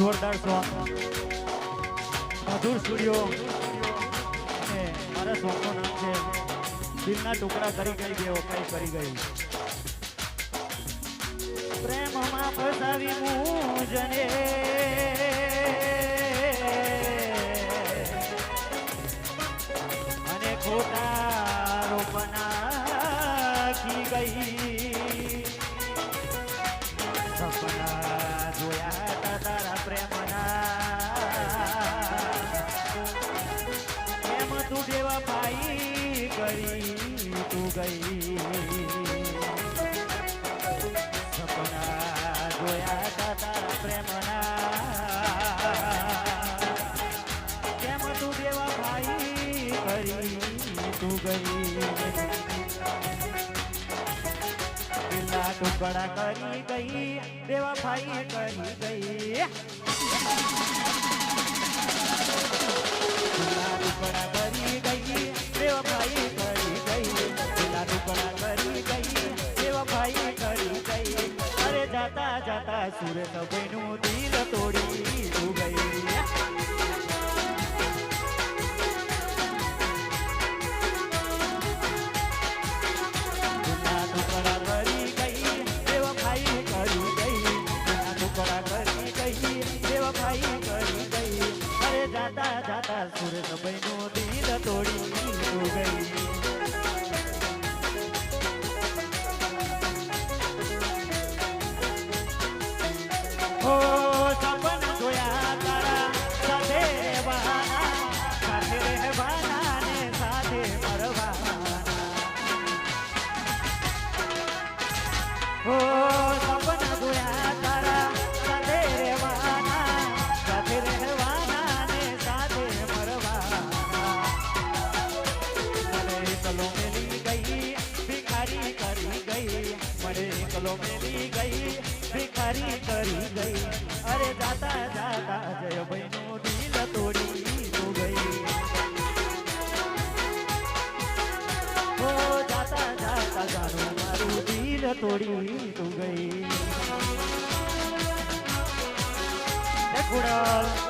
જોરદાર સોંગ મધુર સ્ટુડિયો અને મારા સોંગનું નામ છે, દિલના ટુકડા કરી ગઈ ગયો કઈ કરી ગઈ પ્રેમમાં ફસાવી જને અને ખોટા રોપના કી ગઈ. તું કરી તું ગઈ સપના જોયા તા તારા પ્રેમના કેમ તું દેવા તું ગઈ દિલના ટુકડા કરી ગઈ દેવા ભાઈ કરી ગઈ દેવા ભાઈ કરી ગઈ અરે જાતા જાતા સુરત બહેનો દિલ તોડી ગઈ. કલો મેલી ગઈ ભિખારી કરી ગઈ અરે જાતા જાતા જય ભાઈનું દિલ તોડી તું ગઈ ઓ જાતા જાતા જાનું તોડી તું ગઈ ખોડલ